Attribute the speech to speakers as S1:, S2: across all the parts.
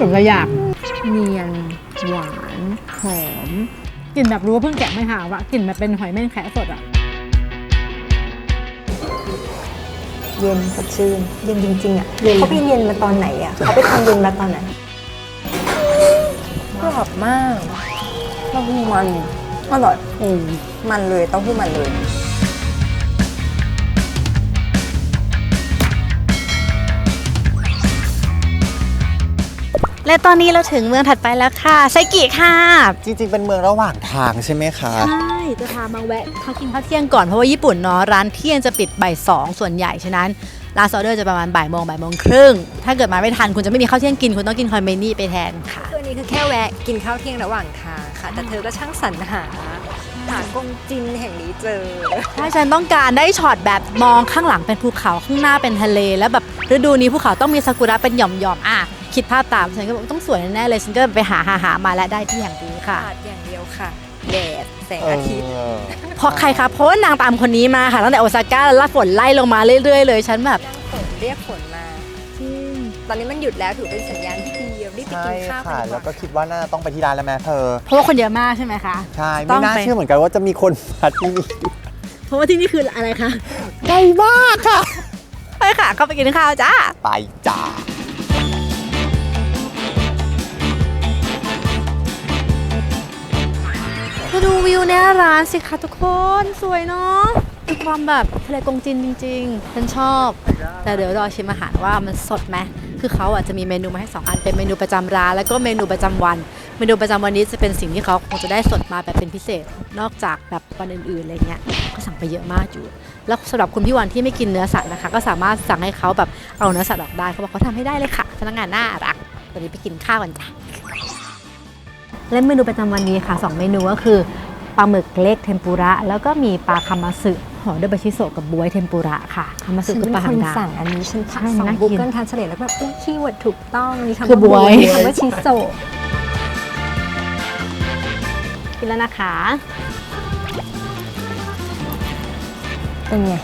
S1: สมระอยากเนียนหวานหอมกลิ่นแบบรู้ว่าเพิ่งแกะไม่หาวอะกลิ่นแบบเป็นหอยแม่งแคะสดอะ
S2: เย็นสดชื่นเย็นจริงๆอะเขาไปเย็นมาตอนไหนอะเขาไปทำเย็นมาตอนไหน
S3: กรอบมากเต้าหู้มันอร่อยอืมมันเลยเต้าหู้มันเลย
S4: และตอนนี้เราถึงเมืองถัดไปแล้วค่ะไซกิค่ะ
S5: จริงๆ เป็นเมืองระหว่างทางใช่ไหมคะ
S4: ใช่จะพามาแวะเขากินข้าวเที่ยงก่อนเพราะว่าญี่ปุ่นเนาะร้านเที่ยงจะปิดบ่ายสองส่วนใหญ่ฉะนั้นร้านออเดอร์จะประมาณบ่ายโมงบ่ายโมงครึ่งถ้าเกิดมาไม่ทันคุณจะไม่มีข้าวเที่ยงกินคุณต้องกินคอยเมนี่ไปแทนค่ะ
S2: ตัวนี้คือแค่แวะกินข้าวเที่ยงระหว่างทางค่ะ แต่เธอก็ช่างสรรหา หากงจินแห่งนี้เจอ
S4: ถ้าฉันต้องการได้ช็อตแบบมองข้างหลังเป็นภูเขาข้างหน้าเป็นทะเล แล้วแบบฤดูนี้ภูเขาต้องมีซากุระเป็นหย่อมๆอะคิดภาพตามฉันก็บอกต้องสวยแน่ๆเลย ฉันก็ไปหาหาหามาและได้ที่อย่างนี้ค่ะ
S2: ขาดอย่างเดียวค่ะแดดแสง
S5: เอ
S2: อาทิตย์
S5: อ
S4: เพราะใครคะเพราะว่านางตามคนนี้มาค่ะตั้งแต่โอซาก้าแล้วฝนไล่ลงมาเรื่อยๆเลย ฉันแบบ
S2: ยังฝนเรียกฝนมา ตอนนี้มันหยุดแล้วถือเป็นสัญญาณที่ดีรีบ ไป
S5: ใช่
S2: กินข้าวกั
S5: ค่ะ
S2: นดีก
S5: แล้วก็
S2: ว่า
S5: คิดว่าน่าจะต้องไปที่ร้านแล้วแม่เธอ
S4: เพราะว่าคนเยอะมากใช่ไหมคะ
S5: ใช่
S4: ต้
S5: ไม่
S4: อง
S5: น่า
S4: ไป
S5: เชื่อเหมือนกันว่าจะมีคนมาที่นี่
S4: เพราะว่าที่นี่คืออะไรคะ
S5: ไกลมากค่ะ
S4: ไปค่ะเข้าไปกินข้าวจ้า
S5: ไปจ้า
S4: มาดูวิวในร้านสิคะทุกคนสวยเนาะมีความแบบทะเลกงจินจริงๆ ฉันชอบ แต่เดี๋ยวรอชิมอาหารว่ามันสดไหม คือเขาอะจะมีเมนูมาให้สองอันเป็นเมนูประจำร้านแล้วก็เมนูประจำวัน เมนูประจำวันนี้จะเป็นสิ่งที่เขาคงจะได้สดมาแบบเป็นพิเศษ นอกจากแบบวันอื่นๆอะไรเงี้ยก็สั่งไปเยอะมากอยู่ แล้วสำหรับคุณพี่วันที่ไม่กินเนื้อสัตว์นะคะ ก็สามารถสั่งให้เขาแบบเอาเนื้อสัตว์ออกได้เขาบอกเขาทำให้ได้เลยค่ะพนักงานน่ารักตอนนี้ไปกินข้าวกันจ้ะและเมนูประจำวันนี้ค่ะ 2 เมนูก็คือปลาหมึกเล็กเทมปุระแล้วก็มีปลาคามาสึ ห่อด้วยบาชิโซะกับบวยเทมปุระค่ะคามาสึ
S2: ฉัน
S4: คือ
S2: เป็น
S4: ปลา
S2: ค
S4: หาง
S2: น
S4: ดาว
S2: สั่งอันนี้ฉัน
S4: ใช่
S2: ส่อง
S4: น่ากิน
S2: Google Translate แล้วก็แบบเอ้ยคีย์เวิร์ดถูกต้องมีคำ
S4: คือ
S2: ว่า
S4: บ๊วย
S2: มีคำว่าชิโซะ
S4: กินแล้วนะคะ
S2: เป็นไง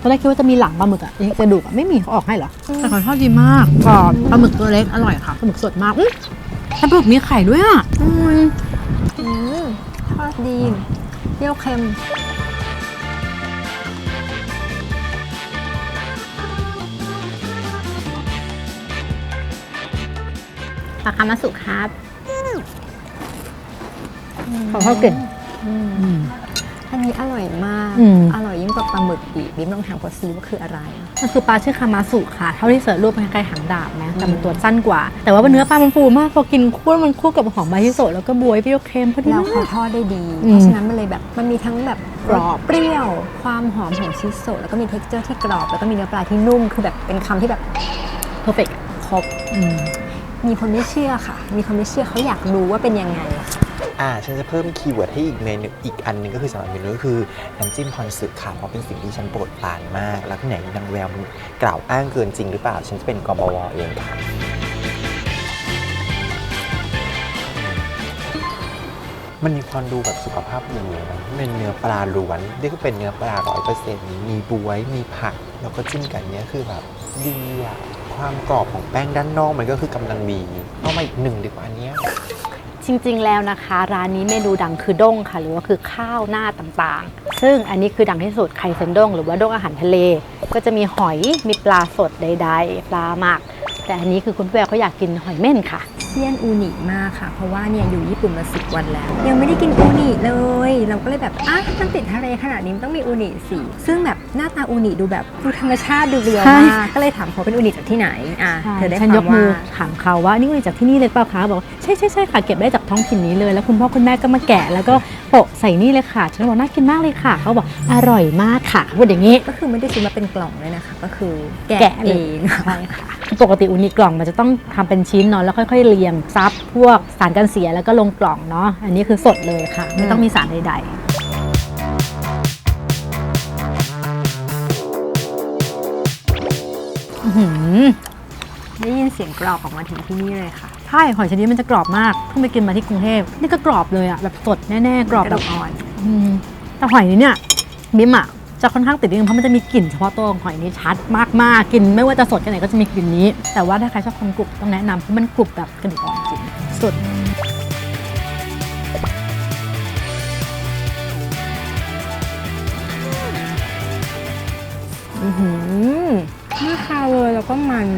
S1: ตอนแรกคิดว่าจะมีหลังปลาหมึกอะไอ้กระดูกอะไม่มีเขาออกให้เหรอแต่ขอทอดดีมากกรอบปลาหมึกตัวเล็กอร่อยค่ะปลาหมึกสดมากอื้อแต่ปลาหมึกมีไข่ด้วยอะอืม
S2: อืมทอดดีเปรี้ยวเค็ม
S4: ปลาคามาสึครับ
S1: ขอข้าวเก่ง
S2: อันนี้อร่อยมาก
S1: อืม
S2: อร่อยยิ่งกว่าปลาหมึกอีกบิ๊มลองถามเขาซิว่าคืออะไร
S1: มันคือปลาชื่อคามาสุค่ะ เท่าที่เสิร์ชรูปมันคล้ายๆหางดาบนะแต่มันตัวสั้นกว่า แต่ว่าเนื้อปลามันฟูมาก พอกินคู่มันคู่กับหอมบาชิโซะแล้วก็บวยเปรี้ยวเค็มพอดี
S2: แล้ว
S1: มา
S2: เขา
S1: ก
S2: ทอดได้ดี
S1: อืม
S2: เพราะฉะนั้นมันเลยแบบมันมีทั้งแบบ
S1: กรอบ
S2: เปรี้ยว ความหอมของชิโซะแล้วก็มีเท็กเจอร์ที่กรอบ แล้วก็มีเนื้อปลาที่นุ่ม คือแบบเป็นคำที่แบบ
S1: เพอร์เฟกต์
S2: ครบ
S1: อืม
S2: มีคนไม่เชื่อค่ะ มีคนไม่เชื่อเขาอยากรู้ว่าเป็นยังไง
S5: อ่าฉันจะเพิ่มคีย์เวิร์ดให้อีกเมนูอีกอันหนึงก็คือสำหรับเมนูก็คือน้ำจิ้มคอนสึค่ะเพราะเป็นสิ่งที่ฉันโปรดปรานมาก แล้วที่ไหนนางแววมันกล่าวอ้างเกินจริงหรือเปล่า ฉันจะเป็นกบวเองค่ะ มันมีความดูแบบสุขภาพดีนะเป็นเนื้อปลาล้วนนี่ก็เป็นเนื้อปลาร้อยเปอร์เซ็นต์มีบวย มีผัก แล้วก็จิ้มกันเนี้ยคือแบบดีอะ ความกรอบของแป้งด้านนอกมันก็คือกำลังดีเอามาอีกหนึ่งดีกว่าอันเนี้ย
S4: จริงๆ แล้วนะคะ ร้านนี้เมนูดังคือด้งค่ะ หรือว่าคือข้าวหน้าต่างๆ ซึ่งอันนี้คือดังที่สุดไข่เซนด้งหรือว่าด้งอาหารทะเล ก็จะมีหอยมีปลาสดใดๆ ปลาหมัก แต่อันนี้คือคุณแววเขาอยากกินหอยเม่นค่ะ
S2: เซียนอูนิมากค่ะ เพราะว่าเนี่ยอยู่ญี่ปุ่นมาสิบวันแล้ว ยังไม่ได้กินอูนิเลย เราก็เลยแบบอะมันติดทะเลขนาดนี้มันต้องมีอูนิสิซึ่งแบบ หน้าตาอูนิดูแบบดูธรรมชาติดูเรียว
S1: ใช่
S2: มากก็เลยถามเขาเป็นอูนิจากที่ไหนอะเธอได้ค
S1: ฉัน
S2: วาม
S1: ยกมือ
S2: ว่า
S1: ถามเขาว่านี่มาจากที่นี่เลยเปล่าคะบอกว่าใช่ใช่ใช่ค่ะเก็บได้จากท้องถิ่นนี้เลย แล้วคุณพ่อคุณแม่ก็มาแกะแล้วก็โปะใส่นี่เลยค่ะฉันบอกน่ากินมากเลยค่ะ เขาบอกอร่อยมากค่ะพูดอย่างนี้
S2: ก็คือไม่ได้ซื้อมาเป็นกล่องเลยนะคะ ก็คือ
S1: แกะ
S2: แกะ
S1: เล
S2: เอยง
S1: ใช่ค่ะปกติอุนิกล่องมันจะต้องทำเป็นชิ้นเนาะแล้วค่อย ๆเรียงซับพวกสารกันเสียแล้วก็ลงกล่องเนาะอันนี้คือสดเลยค่ะ ไม่ต้องมีสารใดๆ
S2: ได้ยินเสียงกรอบออกมาถึงที่นี่เลยค่ะ
S1: ใช่ หอยชนิดมันจะกรอบมาก เพิ่งไปกินมาที่กรุงเทพ นี่ก็กรอบเลยอะแบบสดแน่ๆ กรอบ
S2: ก
S1: แบ
S2: ระ
S1: บ
S2: ดูกอ่อน
S1: อืมแต่หอยนี้เนี่ยบิมอะ
S4: จะค่อนข้างติดนิดนึงเพราะมันจะมีกลิ่นเฉพาะตัวของหอยนี่ชัดมากๆกลิ่นไม่ว่าจะสดแค่ไหนก็จะมีกลิ่นนี้ แต่ว่าถ้าใครชอบความกรุบต้องแนะนำเพราะมันกรุบแบบกระดูกอ่อนจริงสุด
S2: อื้อหือ ไม่คาวเลยแล้วก็มัน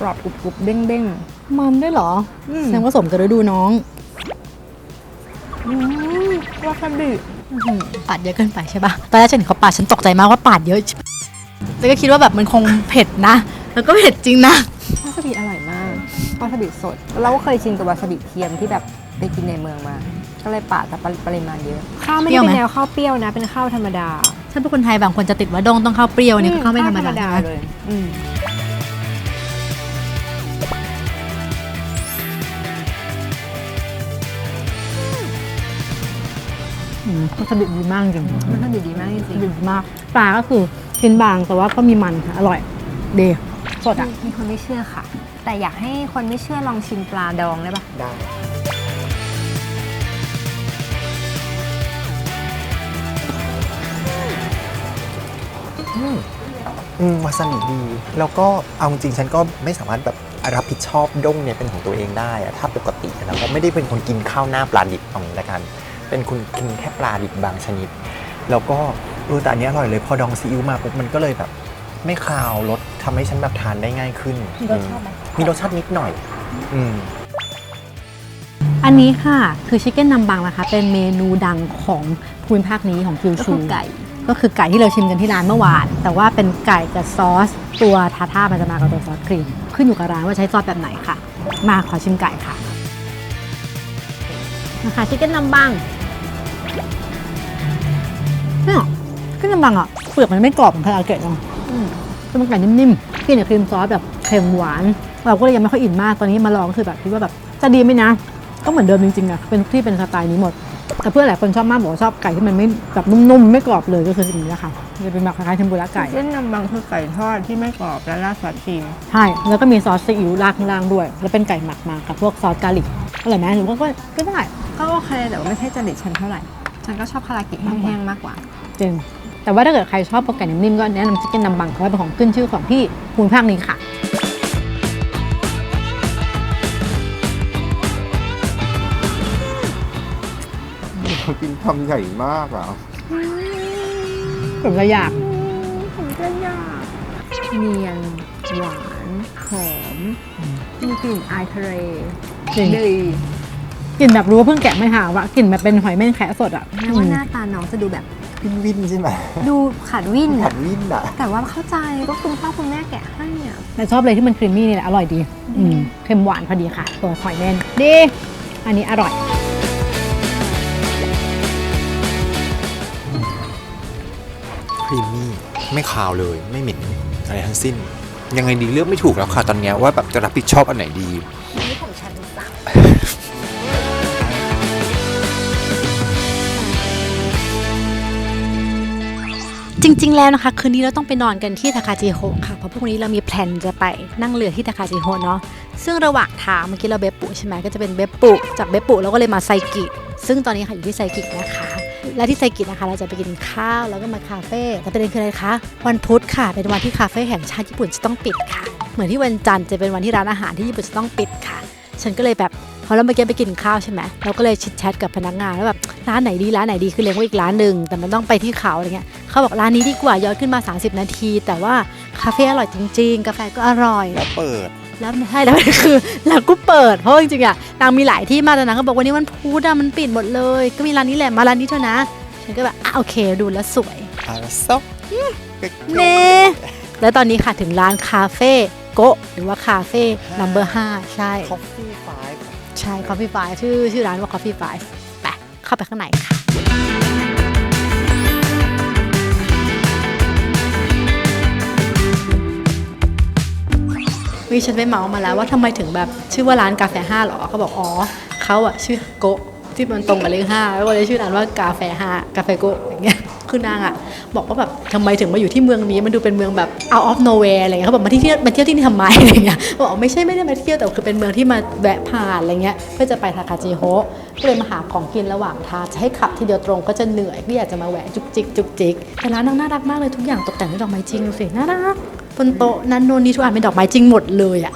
S2: กรอบกรุบๆเด้ง
S4: มันด้วยเหรอ
S2: อืม
S4: แสดงว่าสมกับฤดูน้อง
S2: ๆอืมวาซาบิ
S4: ปาดเยอะเกินไปใช่ปะตอนแรกฉันเห็นเขาปาดฉันตกใจมากว่าปาดเยอะแล้วก็คิดว่าแบบมันคงเผ็ดนะ แล้วก็เผ็ดจริงนะ
S2: วาซาบิอร่อยมากวาซาบิสด เราก็เคยชินกับวาซาบิเทียมที่แบบไปกินในเมืองมา ก็เลยปาดแต่ปริมาณเยอะ ข้าวไม่
S4: เปรี้
S2: ได้
S4: ยวไหม
S2: เป็นแนวข้าวเปรี้ยวนะ เป็นข้าวธรรมดา
S4: ถ้าเป็นคนไทยบางคนจะติดว่าดงต้องข้าวเปรี้ยวเนี่ยคือข้าวไม่ธรรมดา
S2: เลยอืม
S4: อืมวัสดุดีมากจริง
S2: มันก็ดีดีมากจริง
S4: ดีมากปลาก็คือชิ้นบางแต่ว่าก็มีมันค่ะอร่อยดีสด
S2: ๆ
S4: อะ
S2: มีคนไม่เชื่อค่ะ แต่อยากให้คนไม่เชื่อลองชิมปลาดองได้ปะ
S5: ได้ อืมวาซาบิดี แล้วก็เอาจริงๆฉันก็ไม่สามารถแบบรับผิดชอบด้งเนี่ยเป็นของตัวเองได้อะถ้าปกตินะเพราะไม่ได้เป็นคนกินข้าวหน้าปลาดิบของละกัน เป็นคนกินแค่ปลาดิบบางชนิด แล้วก็เออแต่อันนี้อร่อยเลยพอดองซีอิ๊วมาปุ๊บมันก็เลยแบบ ไม่คาวรสทำให้ฉันแบบทานได้ง่ายขึ้น
S4: มีรสชาติไหม
S5: มีรสชาตินิดหน่อย อืม
S4: อันนี้ค่ะ คือชิคเก้นนำบังนะคะ เป็นเมนูดังของภูมิภาคนี้ของคิว
S2: ก็
S4: ชู
S2: คือไก่
S4: ก็คือไก่ที่เราชิมกันที่ร้านเมื่อวาน แต่ว่าเป็นไก่กับซอส ตัวทาท่ามันจะมากับตัวซอสครีม ขึ้นอยู่กับร้านว่าใช้ซอสแบบไหนค่ะ มาขอชิมไก่ค่ะนะคะชิคเก้นนำบังเนี่ยชิคเก้นนำบังอะเปลือกมันไม่กรอบเหมือนคาราเกะเนาะจะมันไก่นิ่มๆกินกับครีมซอสแบบเค็มหวาน เราก็เลยยังไม่ค่อยอินมากตอนนี้มาลองก็คือแบบคิดว่าแบบจะดีไหมนะ ก็เหมือนเดิมจริงๆอะเป็นที่เป็นสไตล์นี้หมด แต่เพื่อนหลายคนชอบมากบอกว่าชอบไก่ที่มันไม่แบบนุ่มๆ ไม่กรอบเลยก็คือสิ่งนี้แหละค่ะจะเป็นแบบคล้ายๆเทมปุระไก่
S2: เส้นนำบังคือไก่ทอดที่ไม่กรอบและราดซอสครีม
S4: ใช่แล้วก็มีซอสซีอิ๊วราดข้างล่างด้วย แล้วเป็นไก่หมักมากับพวกซอสกาลิกอร่อยไหมหรือว่าก็ก็ได้
S2: ก็โอเคแต่ว่าไม่ใช่จริตฉันเท่าไหร่ ฉันก็ชอบคาราเกะแห้งๆมากกว่า
S4: จริงแต่ว่าถ้าเกิดใครชอบพวกไก่นิ่มๆก็แนะนำชิคเก้นนำบังเพราะว่าเป็นของขึ้นชื่อของที่ภูมิภาคนี้ค่ะ
S5: กินคำใหญ่มากอะ
S4: ผมก็อยาก
S2: ผมก็อยากเนียนหวานหอมมีกลิ่นอายทะเล
S4: จริง
S2: ดี
S4: กลิ่นแบบรู้ว่าเพิ่งแกะไม่หาวะกลิ่นแบบเป็นหอยแมงแคระสดอะ
S2: แม้ว่าหน้าตาน้องจะดูแบบ
S5: วินวินใช่ไหม
S2: ดูขาดวิ่น
S5: ผั
S2: อะ
S5: ดวินอะ
S2: แต่ว่าเข้าใจก็คุณพ่อคุณแม่แกะให้อะ
S4: แต่ชอบเลยที่มันครีมมี่นี่แหละอร่อยดี อืมเค็มหวานพอดีค่ะ ตัวหอยเม่นดี อันนี้อร่อย
S5: ไม่คาวเลยไม่เหม็นอะไรทั้งสิ้น ยังไงดีเลือกไม่ถูกแล้วค่ะตอนนี้ว่าแบบจะรับผิดชอบอันไหนดี
S2: นี่ของฉันสั่ง
S6: จริง ๆ แล้วนะคะ คืนนี้เราต้องไปนอนกันที่ทาคาจิโฮะค่ะ เพราะพรุ่งนี้เรามีแพลนจะไปนั่งเรือที่ทาคาจิโฮะเนาะซึ่งระหว่างทางเมื่อกี้เราเบปปุใช่ไหมก็จะเป็นเบปปุจากเบปปุเราก็เลยมาไซกิ ซึ่งตอนนี้ค่ะอยู่ที่ไซกินะคะ และที่ไซกินะคะ เราจะไปกินข้าวแล้วก็มาคาเฟ่แต่ประเด็นคืออะไรคะ วันพุธค่ะ เป็นวันที่คาเฟ่แห่งชาติญี่ปุ่นจะต้องปิดค่ะ เหมือนที่วันจันทร์จะเป็นวันที่ร้านอาหารที่ญี่ปุ่นจะต้องปิดค่ะ ฉันก็เลยแบบพอเราเมื่อกี้ไปกินข้าวใช่ไหมเราก็เลยชิดแชทกับพนักงานแล้วแบบร้านไหนดีร้านไหนดีคือเลี้ยงไว้อีกร้านหนึ่งแต่มันต้องไปที่เขาอะไรเงี้ยเขาบอกร้านนี้ดีกว่าย้อนขึ้นมา 30 นาที แต่ว่าคาเฟ่อร่อยจริง ๆ กาแฟก็อร่อย
S5: แล้วเปิด
S6: แล้วใช่แล้วมันคือร้านก็เปิดเพราะจริงๆอะนางมีหลายที่มากแต่นางก็บอกวันนี้มันพูดอะมันปิดหมดเลย ก็มีร้านนี้แหละมาร้านนี้เถอะนะฉันก็แบบอะโอเคดูแล้วสวย
S5: อาราซอก
S6: เน่แล้วตอนนี้ค่ะถึงร้านคาเฟ่โกะหรือว่าคาเฟ่นัมเบอร์ห้าใช่
S5: คอฟฟี่ไฟฟ์
S6: ใช่ Coffee Five ชื่อชื่อร้านว่า Coffee Five ไปเข้าไปข้างในค่ะ วิฉันไปเมาส์มาแล้วว่าทำไมถึงแบบชื่อว่าร้านกาแฟห้าหรอเขาบอกอ๋อเขาอะชื่อโกที่มันตรงกับเลขห้าแล้วก็เลยชื่อร้านว่ากาแฟห้ากาแฟโกอย่างเงี้ย
S7: คือนางอะบอกว่าแบบทำไมถึงมาอยู่ที่เมืองนี้มันดูเป็นเมืองแบบ out of nowhere อะไรเงี้ยเขาบอกมาที่เที่ยวมาเที่ยวที่นี่ทำไมอะไรเงี้ยบอกไม่ใช่ไม่ได้มาเที่ยวแต่คือเป็นเมืองที่มาแวะผ่านอะไรเงี้ยเพื่อจะไปทาคาจิโฮะก็เลยมาหาของกินระหว่างทางจะให้ขับทีเดียวตรงก็จะเหนื่อยก็อยากจะมาแวะจุกจิกจุกจิกแต่ร้านนางน่ารักมากเลยทุกอย่างตกแต่งด้วยดอกไม้จริงดูสิน่ารัก บนโต๊ะนั้นโนนนี่ทุกอันเป็นดอกไม้จริงหมดเลยอะ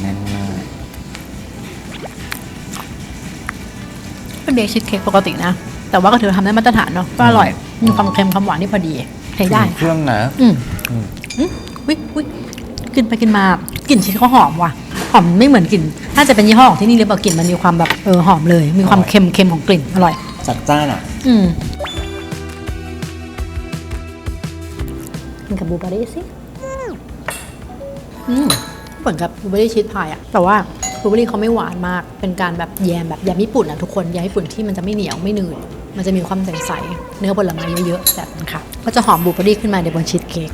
S5: แน่นมาก
S4: เป็นเบคชีสเค้กปกตินะ แต่ว่าก็ถือว่าทำได้มาตรฐานเนาะก็อร่อยมีความเค็มความหวานที่พอดีใช้ได้
S5: เครื่องนะ
S4: อืมอืมวิวิกินไปกินมากลิ่นชีสเขาหอมว่ะห อมไม่เหมือนกลิ่นน่าจะเป็นยี่ห้อของที่นี่หรือเปล่ากลิ่นมันมีความแบบเออหอมเลย มีความเค็มเค็มของกลิ่นอร่อย
S5: จัดจ้านอะ
S4: อืมกินกับบลูเบอร์รี่สิอืมเหมือนกับบลูเบอร์รี่ชีสพายอะแต่ว่าบลูเบอร์รี่เขาไม่หวานมาก เป็นการแบบแยมแบบแยมญี่ปุ่นอะทุกคน แยมญี่ปุ่นที่มันจะไม่เหนียวไม่หนืด มันจะมีความใสๆ เนื้อผลไม้เยอะๆแบบนั้นค่ะ ก็จะหอมบลูเบอร์รี่ขึ้นมาในบนชีสเค้ก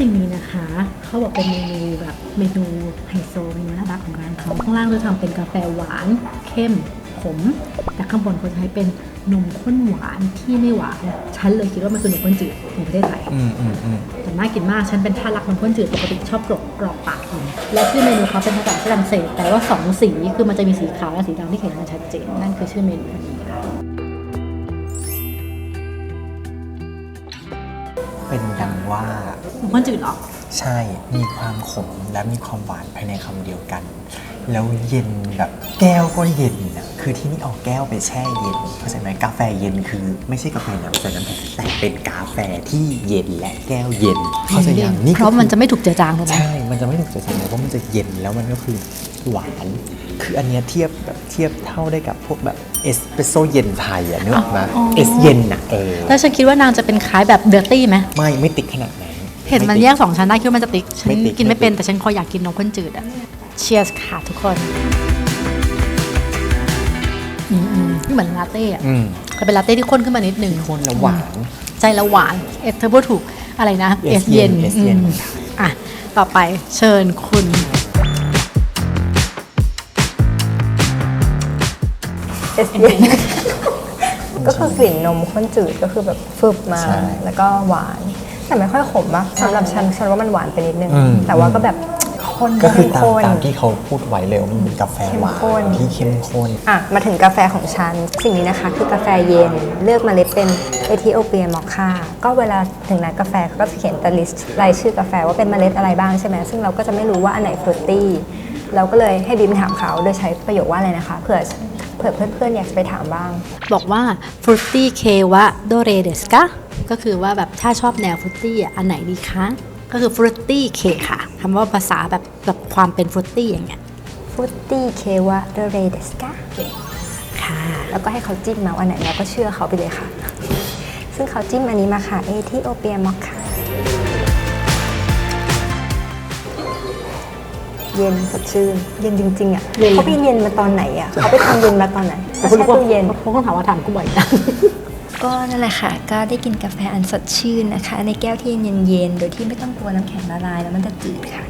S4: สิ่งนี้นะคะ เขาบอกเป็นเมนูแบบเมนูไฮโซเมนูน่ารักของร้านเขาข้างล่างจะทำเป็นกาแฟหวานเข้มขมแต่ข้างบนเขาจะให้เป็นนมข้นหวานที่ไม่หวานฉันเลยคิดว่ามันคือนมข้นจืดของประเทศไทย
S5: อืมอืมอืม
S4: แต่น่ากินมากฉันเป็นท่ารักนมข้นจืดปกติชอบกรอบกรอบปากกินและชื่อเมนูเขาเป็นภาษาฝรั่งเศสแต่ว่าสองสีคือมันจะมีสีขาวและสีดำที่เห็นมันชัดเจนนั่นคือชื่อเมนูนี้ค่ะ
S5: เป็นดังว่า
S4: มข้นจืดเหรอ
S5: ใช่ มีความขมและมีความหวานภายในคำเดียวกัน แล้วเย็นแบบแก้วก็เย็นนะคือที่นี่เอาแก้วไปแช่เย็นเข้าใจไหมกาแฟเย็นคือ ไม่ใช่กาแฟน้ำใส่น้ำแข็งแต่เป็นกาแฟที่เย็นและแก้วเย็นเข้าใจยังนี่
S4: เพราะมันจะไม่ถูกเจือจางถูกไหม
S5: ใช่ มันจะไม่ถูกใจฉันเลยเพราะมันจะเย็นแล้วมันก็คือหวาน คืออันเนี้ยเทียบแบบเทียบเท่าได้กับพวกแบบเอสเปรสโซเย็นไทยอะนึกออกไหมเอสเย็นอะเออ
S4: แล้วฉันคิดว่านางจะเป็นคล้ายแบบเดอร์ตี้ไหม
S5: ไม่ไม่ติดขนาดนั้น
S4: เห็นมัน
S5: ไติด
S4: แยกสองชั้นได้คิดว่ามันจะติ๊กฉัน
S5: ไม่ติ๊ก
S4: กินไม่เป็น
S5: ไม่ติ๊ก
S4: แต่ฉันคอยอยากกินนมข้นจืดอะเชียร์ค่ะทุกคนอืมอืมนี่เหมือนลาเต้อะ
S5: อืม
S4: แต่เป็นลาเต้ที่ข้นขึ้นมานิดนึง
S5: คนละหวาน
S4: ใจละหวานเอสเทอร์โบถูกอะไรนะ
S5: เอสเย็นเอสเย็น
S4: อืมอะ ต่อไปเชิญคุณ
S2: เอสเก็คือกลิ่นนมข้นจืดก็คือแบบฟึบมา
S5: ใช่
S2: แล้วก็หวาน แต่ไม่ค่อยขมปะสำหรับฉันฉันว่ามันหวานไปนิดนึง
S5: อืม
S2: แต่ว่าก็แบบข้น
S5: ก็คือตาม
S2: เข้มข้น
S5: ตามที่เขาพูดไว้เลยว่ามันเป็นกาแฟหวาน
S2: เข้มข้น
S5: ที่เข้มข้น
S2: อะ มาถึงกาแฟของฉัน สิ่งนี้นะคะ คือกาแฟเย็น เลือกเมล็ดเป็นเอธิโอเปียมอคค่าก็เวลาถึงร้านกาแฟเขาก็จะเขียนแต่ลิสต์รายชื่อกาแฟว่าเป็นเมล็ดอะไรบ้างใช่ไหมซึ่งเราก็จะไม่รู้ว่าอันไหนฟรุตตี้เราก็เลยให้บิมถามเขาโดยใช้ประโยคว่าอะไรนะคะเผื่อ เผื่อเพื่อนๆอยากจะไปถามบ้าง
S4: บอกว่าฟรุตตี้เควะโดเรเดสกะก็คือว่าแบบถ้าชอบแนวฟรุตตี้อะอันไหนดีคะก็คือฟรุตตี้เคค่ะคำว่าภาษาแบบแบบความเป็นฟรุตตี้อย่างเงี้ย
S2: ฟรุตตี้เควะเดเรเดสกา
S4: ค่ะ
S2: แล้วก็ให้เขาจิ้มมาว่าอันไหนเราก็เชื่อเขาไปเลยค่ะ ซึ่งเขาจิ้มอันนี้มาค่ะเอธิโอเปียมอคค่ะ เย็นสดชื่น เย็นจริงๆอะ
S4: เย็น
S2: เขาไปเย็นมาตอนไหนอะเขาไปทำเย็นมาตอนไหนเขาแช่ตู้เย็น
S4: พวกต้องถามว่าถามกูบ่อยจัง
S8: ก็นั่นแหละค่ะ ก็ได้กินกาแฟอันสดชื่นนะคะ ในแก้วที่เย็นๆ โดยที่ไม่ต้องกลัวน้ำแข็งละลายแล้วมันจะจืดค่ะ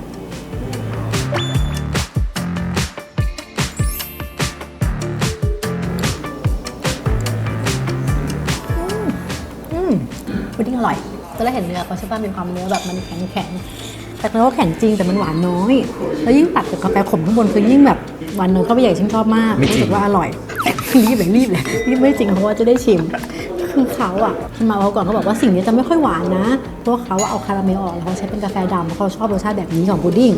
S4: อืมพุดดิ้งอร่อยตอนแรกเห็นเนื้อเขาใช่ป่ะมีความเนื้อแบบมันแข็งแข็งๆ แต่เนื้อเขาแข็งจริงแต่มันหวานน้อย แล้วยิ่งตัดกับกาแฟขมข้างบนคือยิ่งแบบหวานน้อยเข้าไปใหญ่ฉันชอบมาก
S5: ไม่จริง
S4: รู้สึกว่าอร่อย รีบเลยรีบเลยรีบไม่จริงเพราะว่าจะได้ชิม คือเขาอะฉันมาเขาก่อนเขาบอกว่าสิ่งนี้จะไม่ค่อยหวานนะ เพราะว่าเขาเอาคาราเมลออกแล้วเขาใช้เป็นกาแฟดำเพราะเขาชอบรสชาติแบบนี้ของพุดดิ้ง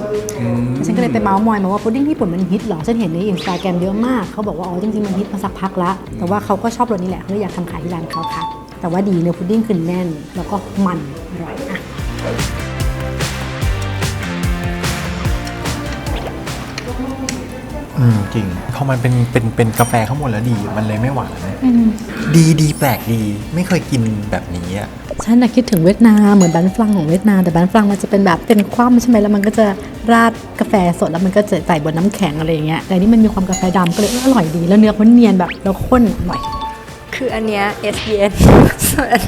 S4: ฉันก็เลยไปเมาส์มอยมาว่าพุดดิ้งญี่ปุ่นมันฮิตเหรอ ฉันเห็นในอินสตาแกรมเยอะมาก เขาบอกว่า อ๋อ จริง ๆ มันฮิตมาสักพักละ แต่ว่าเขาก็ชอบรสนี้แหละเขาเลยอยากทำขายที่ร้านเขาค่ะ แต่ว่าดีเนื้อพุดดิ้งคือแน่น แล้วก็มันอร่อยอะ
S5: อืมจริงพอมันเป็นเป็นเป็นกาแฟข้างบนแล้วดี มันเลยไม่หวานดีดีแปลกดี ไม่เคยกินแบบนี้อะ
S4: ฉันน่ะคิดถึงเวียดนามเหมือนบันฟลังของเวียดนามแต่บันฟลังมันจะเป็นแบบเป็นคว่ำใช่ไหมแล้วมันก็จะราดกาแฟสดแล้วมันก็จะใส่บนน้ำแข็งอะไรอย่างเงี้ยแต่นี่มันมีความกาแฟดำก็เลยเอออร่อยดี แล้วเนื้อมันเนียนแบบแล้วข้นอร่อย
S2: คืออันเนี้ยเอสเย็นส่วน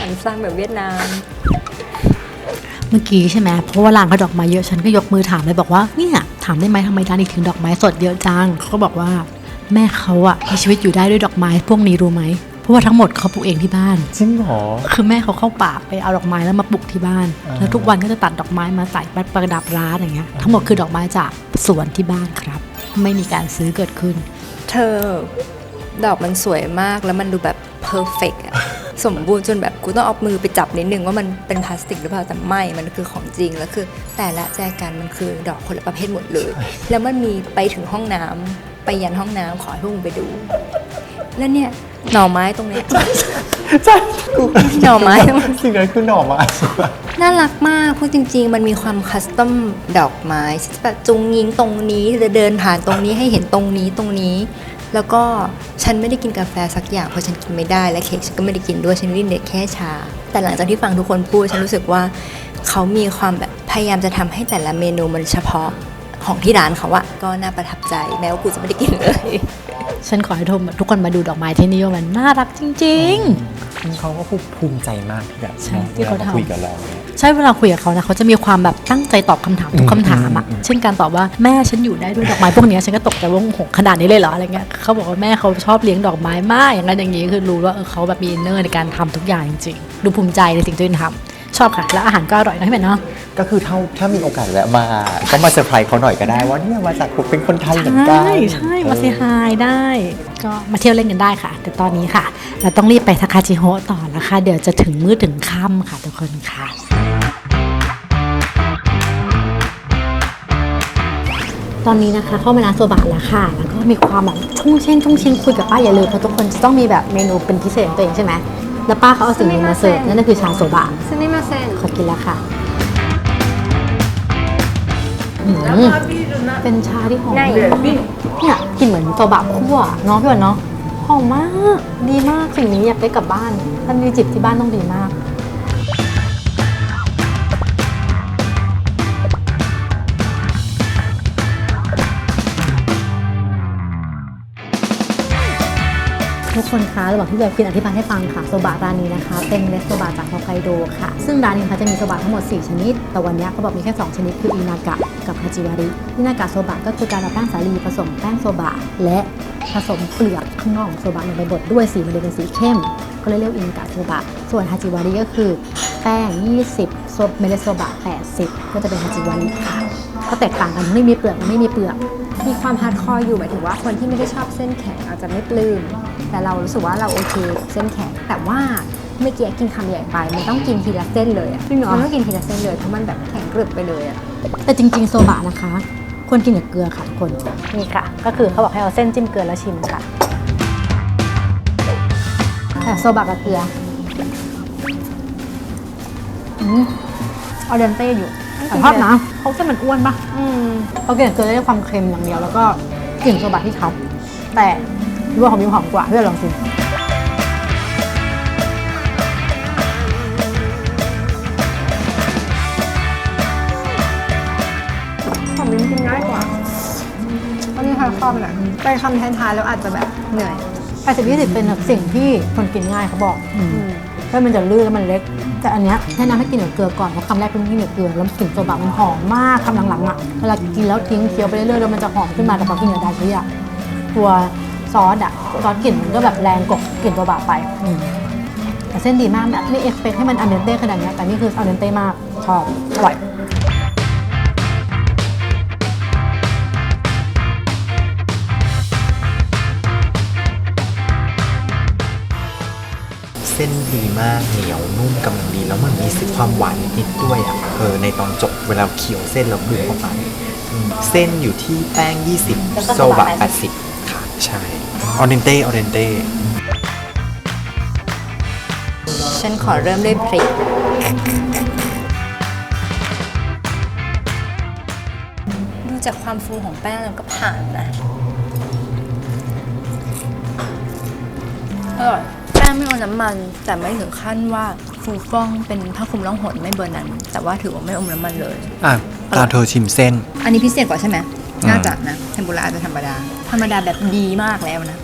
S2: อันสร้างแบบเวียดนาม
S4: เมื่อกี้ใช่ไหมเพราะว่าร้านเขาดอกไม้เยอะฉันก็ยกมือถามเลยบอกว่าเนี่ย ถามได้ไหมทำไมร้านนี้ถึงดอกไม้สดเยอะจังเขาก็บอกว่า แม่เขาอะมีชีวิตอยู่ได้ด้วยดอกไม้พวกนี้รู้ไหมเพราะว่าทั้งหมดเขาปลูกเองที่บ้าน
S5: จริงเหรอ
S4: คือแม่เขาเข้าป่าไปเอาดอกไม้แล้วมาปลูกที่บ้าน
S5: อ่า
S4: แล้วทุกวันก็จะตัดดอกไม้มาใส่ประดับร้านอย่างเงี้ยทั้งหมดคือดอกไม้จากสวนที่บ้านครับ ไม่มีการซื้อเกิดขึ้น
S2: เธอ ดอกมันสวยมากแล้วมันดูแบบเพอร์เฟกอะสมบูรณ์จนแบบกูต้องเอามือไปจับนิดนึงว่ามันเป็นพลาสติกหรือเปล่าแต่ไม่ มันคือของจริงแล้วคือ แต่ละแจกันมันคือดอกคนละประเภทหมดเลย แล้วมันมีไปถึงห้องน้ำไปยันห้องน้ำขอให้พวกมึงไปดู แล้วเนี่ยหน่อไม้ตรงเนี้ย
S5: ใช่
S2: หน่อไม้ตรง
S5: สิ่งนั้นคือหน่อไม้
S2: น่ารักมากพูดจริง ๆ มันมีความคัสตอมดอกไม้แบบจุงยิงตรงนี้จะเดินผ่านตรงนี้ให้เห็นตรงนี้ตรงนี้ แล้วก็ฉันไม่ได้กินกาแฟสักอย่างเพราะฉันกินไม่ได้และเค้กฉันก็ไม่ได้กินด้วยฉันกินเด็กแค่ชา แต่หลังจากที่ฟังทุกคนพูดฉันรู้สึกว่าเขามีความแบบพยายามจะทำให้แต่ละเมนูมันเฉพาะของที่ร้านเขาอะก็น่าประทับใจแม้ว่ากูจะไม่ได้กินเลย
S4: ฉันขอให้ทุกทุกคนมาดูดอกไม้ที่นี่ว่ามันน่ารักจริง
S5: เขาก็ภูมิใจมากที่แบบ
S4: ใช่ที่เขาทำ
S5: คุยกับเราเนี่ย
S4: ๆใช่เวลาคุยกับเขานะเขาจะมีความแบบตั้งใจตอบคำถามทุกคำถามอะ
S5: อืมอืม
S4: เช่นการตอบว่าแม่ฉันอยู่ได้ด้วยดอกไม้พวกเนี้ยฉันก็ตกใจว่าโอ้โหขนาดนี้เลยเหรออะไรเงี้ยเขาบอกว่าแม่เขาชอบเลี้ยงดอกไม้มากอย่างนั้นอย่างนี้คือรู้ว่าเออเขาแบบมีอินเนอร์ในการทำทุกอย่างจริงๆดูภูมิใจในสิ่งที่ตัวเองทำ ชอบค่ะ แล้วอาหารก็อร่อยนะพี่แม่เนาะ
S5: ก็คือถ้าถ้ามีโอกาสแวะมา ก็มาเซอร์ไพรส์เขาหน่อยก็ได้ว่าเนี่ยมาจากเป็นคนไทยเหมือนกัน
S4: ใช่ใช่มาเซฮายได้ ก็มาเที่ยวเล่นกันได้ค่ะ แต่ตอนนี้ค่ะ เราต้องรีบไปทาคาจิโฮะต่อแล้วค่ะเดี๋ยวจะถึงมืดถึงค่ำค่ะทุกคนค่ะตอนนี้นะคะเข้ามาร้านโซบะแล้วค่ะ แล้วก็มีความแบบชุ่งเช่นชุ่งเช่นคุยกับป้าอย่าลืมเพราะทุกคนจะต้องมีแบบเมนูเป็นพิเศษของตัวเองใช่ไหม แล้วป้าเขาเอาสิ่งนี้มาเสิร์ฟนั่นก็คือชาโซบะ
S2: ซึมิมาเซน
S4: ขอกินแล้วค่ะอืมเป็นชาที่หอม
S2: ไหน
S4: เนี่ยกลินเหมือนโซบะคั่วเนาะพี่วันเนาะหอมมาก ดีมากสิ่งนี้อยากได้กลับบ้านถ้ามีจิบที่บ้านต้องดีมาก ทุกคนคะระหว่างที่แบบกินอธิบายให้ฟังค่ะโซบะร้านนี้นะคะ เป็นเรสโซบะจากฮอกไกโดค่ะ ซึ่งร้านนี้นะคะจะมีโซบะทั้งหมด 4 ชนิด แต่วันนี้เขาบอกมีแค่ 2 ชนิดคืออินากะกับฮาจิวาริอินากะโซบะก็คือการเอาแป้งสาลีผสมแป้งโซบะ และผสมเปลือกข้างนอกของโซบะลงไปบดด้วยสีมันเลยเป็นสีเข้ม ก็เลยเรียกอินากะโซบะ ส่วนฮาจิวาริก็คือแป้ง 20โซเมลโซบะ 80 ก็จะเป็นฮาจิวาริค่ะ ก็แตกต่างกันไม่มีเปลือกไม่มีเปลือก
S2: มีความฮาร์ดคอร์อยู่หมายถึงว่าคนที่ไม่ได้ชอบเส้นแข็งอาจจะไม่ปลื้มแต่เรารู้สึกว่าเราโอเคกับเส้นแข็งแต่ว่าเมื่อกี้กินคำใหญ่ไปมันต้องกินทีละเส้นเลยอะ
S4: จริงเหรอ
S2: มันต้องกินทีละเส้นเลยเพราะมันแบบแข็งกรึบไปเลยอะ
S4: แต่จริง ๆ โซบะนะคะควรกินกับเกลือค่ะทุกคนนี่ค่ะ ก็คือเขาบอกให้เอาเส้นจิ้มเกลือแล้วชิมค่ะแต่โซบะกับเกลืออืมออเดนเต้อยู่ แต่ชอบนะเขาเส้นมันอ้วนปะ
S2: อืม
S4: เขากินกับเกลือได้ความเค็มอย่างเดียวแล้วก็กลิ่นโซบะที่ชัด แต่รู้ว่าของมิวหอมกว่าเพื่อนลองชิม
S2: ของมิ้นกินง่ายกว่าเพราะนี่ค่ะความแบบไปคำท้ายๆแล้วอาจจะแบบเหนื่อย
S4: แปดสิบยี่สิบเป็นแบบสิ่งที่คนกินง่ายเขาบอก
S2: อืม
S4: เพราะมันจะลื่นแล้วมันเล็ก แต่อันเนี้ยแนะนำให้กินกับเกลือก่อนเพราะคำแรกเป็นกินกับเกลือแล้วกลิ่นโซบะมันหอมมากคำหลังๆอะเวลากินแล้วทิ้งเคี้ยวไปเรื่อยๆแล้วมันจะหอมขึ้นมาแต่พอกินกับไดชิอะตัวซอสอะซอสกลิ่นมันก็แบบแรงกบกลิ่นโซบะไปอืมแต่เส้นดีมากแบบไม่เอ็กซ์เพให้มันอันเดนเต้ขนาดเนี้ยแต่นี่คืออันเดนเต้มากชอบอร่อย
S5: เส้นดีมากเหนียวนุ่มกำลังดี แล้วมันมีสึกความหวานนิดๆด้วยอะเออในตอนจบเวลาเคี่ยวเส้นแล้วดูเข้าไปอืมเส้นอยู่ที่แป้ง 20 โซบะ 80 ค่ะ ใช่ออเดนเต้ออเดนเต้
S2: ฉันขอเริ่มด้วยพริก ดูจากความฟูของแป้งแล้วก็ผ่านนะอร่อยแป้ง ไม่เอาน้ำมัน แต่ไม่ถึงขั้นว่าฟูฟ่องเป็นผ้าคลุมล่องหนไม่เบอร์นั้น แต่ว่าถือว่าไม่อมน้ำมันเลย
S5: อะตาเธอชิมเส้น
S2: อันนี้พิเศษกว่าใช่ไหม
S5: อืม
S2: น่าจะนะเทมปุระอาจจะธรรมดา ธรรมดาแบบดีมากแล้วนะ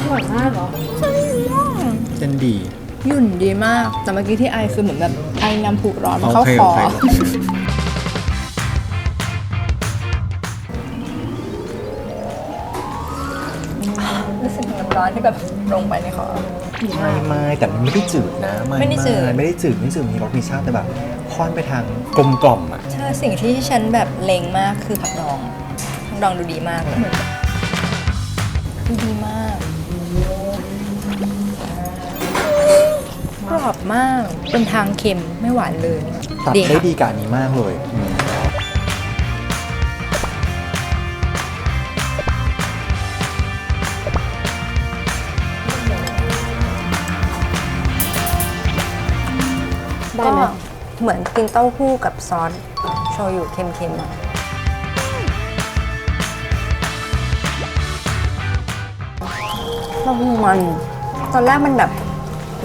S4: อร่อยมากเหรอ
S9: เส้นดี
S2: หยุ่นดีมาก แต่เมื่อกี้ที่ไอคือเหมือนแบบไอน้ำผุร้อนมัน
S9: โอ
S2: เข้า
S9: เค
S2: ค
S9: โอ
S2: รู้สึกน้ำร้อนที่แบบลงไปในคอ
S5: ไม่ไม่แต่มันไม่ได้จืดนะไม่
S2: ไม่ได้จืด
S5: ไม่ได้จืดไม่ได้จืดมีรสมีชาติแต่แบบค่อนไปทางกลมกล่อมอะ
S2: ใช่สิ่งที่ฉันแบบเล็งมากคือผักดองผักดองดูดีมากเลยดูดีมาก กรอบมากเป็นทางเค็มไม่หวานเลย
S5: ตัดได้
S2: ค่ะ
S5: ดีกับอันนี้มากเลยอืม
S3: ได้ไหม เหมือนกินเต้าหู้กับซอสโชยุเค็มๆอะเต้าหู้มัน ตอนแรกมันแบบ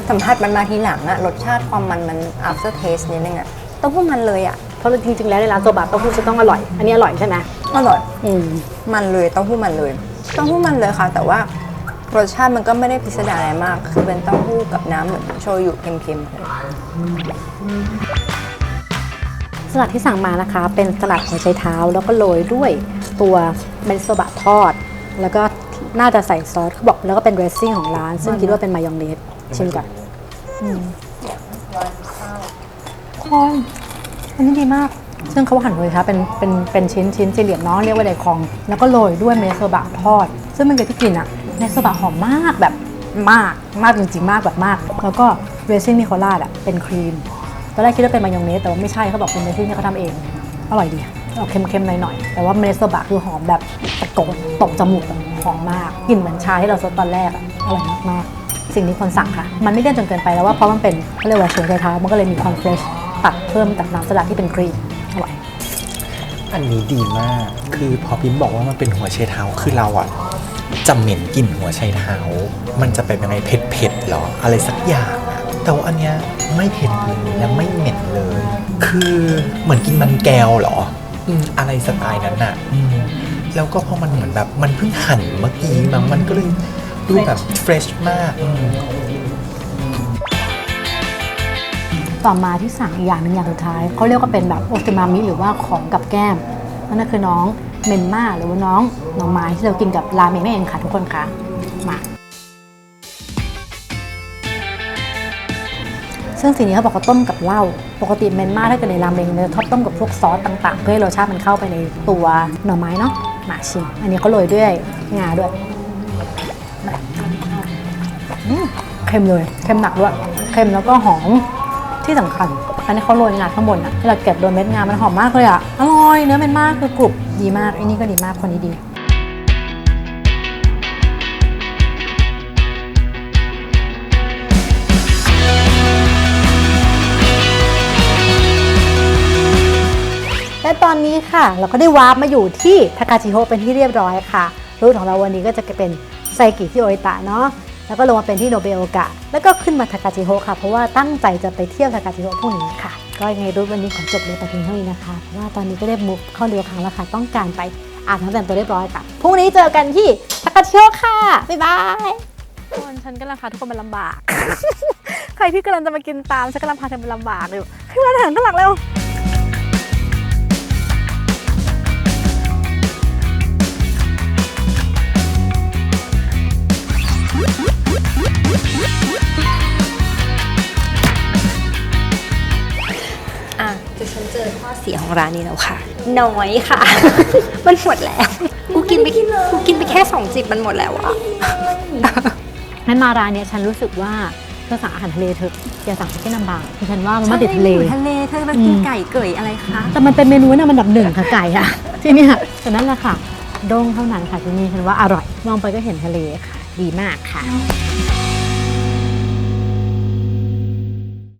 S3: สัมผัสมันมาทีหลังอะรสชาติความมันมัน after taste นิดนึงอะเต้าหู้มันเลยอะ
S4: เพราะจริงๆแล้วในร้านโซบะเต้าหู้จะต้องอร่อย อันนี้อร่อยใช่ไหม
S3: อร่อย
S4: อืม
S3: มันเลยเต้าหู้มันเลยเต้าหู้มันเลยค่ะ แต่ว่า รสชาติมันก็ไม่ได้พิสดารอะไรมาก คือเป็นเต้าหู้กับน้ำเหมือนโชยุเค็มๆ
S4: สลัดที่สั่งมานะคะ เป็นสลัดหัวไชเท้า แล้วก็โรยด้วยตัวเมนโซบะทอด แล้วก็น่าจะใส่ซอสเขาบอกแล้วก็เป็นเรซซิ่งของร้าน ซึ่งคิดว่าเป็นมายองเนสชิมก่อนอืมคนอันนี้ดีมากซึ่งเขาหั่นเลยค่ะเป็นเป็นเป็นชิ้นชิ้นสี่เหลี่ยมเน้องเรียกว่าไดคอง แล้วก็โรยด้วยเมนโซบะทอด ซึ่งมันเกิดที่กินอะ เมนโซบะหอมมากแบบมากมากจริงๆ มากแบบมาก แล้วก็เรซิ่งที่เขาราดอะเป็นครีมตอนแรกคิดว่าเป็นมายองเนสแต่ว่าไม่ใช่เขาบอกเป็นเนสที่เขาทำเอง อร่อยดีออกเค็มๆหน่อยๆแต่ว่าเมสโซบะคือหอมแบบตะโกนตกจมูกหอมมากกลิ่นเหมือนชาที่เราซดตอนแรกอะอร่อยมากๆสิ่งนี้คนสั่งค่ะ มันไม่เลี่ยนจนเกินไปแล้วว่าเพราะมันเป็นเขาเรียกว่าเชิงไชเท้ามันก็เลยมีความเฟรชตัดเพิ่มจากน้ำสลัดที่เป็นครีมอร่อย
S5: อันนี้ดีมาก คือพอพิมพ์บอกว่ามันเป็นหัวไชเท้าคือเราอะ จะเหม็นกลิ่นหัวไชเท้า มันจะเป็นยังไงเผ็ดเผ็ดๆหรอ อะไรสักอย่างอะแต่ว่าอันเนี้ยไม่เผ็ดเลยและไม่เหม็นเลย คือเหมือนกินมันแก้วเหรออืมอะไรสไตล์นั้นอะอืมแล้วก็พอมันเหมือนแบบมันเพิ่งหั่นเมื่อกี้มั้งมันก็เลยดูแบบเฟรชมากอืม
S4: ต่อมาที่สั่งอีกอย่างหนึ่งอย่างสุดท้ายเขาเรียกว่าเป็นแบบโอติมามิหรือว่าของกับแก้มนั่นก็คือน้อง เมนมาหรือว่าน้องหน่อไม้ที่เรากินกับราเมงนั่นเองค่ะทุกคนคะมาซึ่งสิ่งนี้เขาบอกเขาต้มกับเหล้าปกติเมนมาถ้าเกิดในราเมงเนี่ยชอบต้มกับพวกซอสต่างๆ เพื่อให้รสชาติมันเข้าไปในตัวหน่อไม้เนาะมาชิมอันนี้เขาโรยด้วยงาด้วยเค็มเลยเค็มหนักด้วยเค็มแล้วก็หอมที่สำคัญ อันนี้เขาโรยงาข้างบนอะเวลาเก็บโดนเม็ดงามันหอมมากเลยอะอร่อยเนื้อเป็นมากคือกรุบดีมากอันนี้ก็ดีมากคนนี้ดีและตอนนี้ค่ะ เราก็ได้วาร์ปมาอยู่ที่ทากาชิโฮเป็นที่เรียบร้อยค่ะรูทของเราวันนี้ก็จะเป็นไซกิที่โออิตะเนาะ แล้วก็ลงมาเป็นที่โนเบโอกะ แล้วก็ขึ้นมาทากาชิโฮค่ะ เพราะว่าตั้งใจจะไปเที่ยวทากาชิโฮพรุ่งนี้ค่ะ ก็ยังไงรูทวันนี้ขอจบเลยแต่เพียงเท่านี้นะคะ เพราะว่าตอนนี้ก็ได้มุกเข้าเรียวครั้งแล้วค่ะ ต้องการไปอาบน้ำแต่งตัวเรียบร้อยค่ะ พรุ่งนี้เจอกันที่ทากาชิโฮค่ะ บ๊ายบาย
S6: คนฉันกำลังพาทุกคนมาลำบาก ใครที่กำลังจะมากินตามฉันกำลังพาเธอมาลำบากอยู่ขึ้นมาถังข้างหลังเร็ว
S3: สียของร้านนี้แล้วค่ะ น้อยค่ะ มันหมดแล้วกูกินไปกูกินไปแค่สองจิบมันหมดแล้วอะ
S4: งั้นมาร้านเนี้ยฉันรู้สึกว่าเธอสั่งอาหารทะเลเถอะอย่าสั่งชิคเก้นนัมบางคือฉันว่ามันไม่ติดทะเล
S3: อยู่ทะเลเธอมากิน
S4: อืม
S3: ไก่เกยอะไรคะ
S4: แต่มันเป็นเมนูนะมันดับหนึ่งค่ะไก่อะที่เนี่ยแต่นั่นแหละค่ะโด้งเท่านั้นค่ะที่นี่ฉันว่าอร่อย มองไปก็เห็นทะเลค่ะ ดีมากค่ะ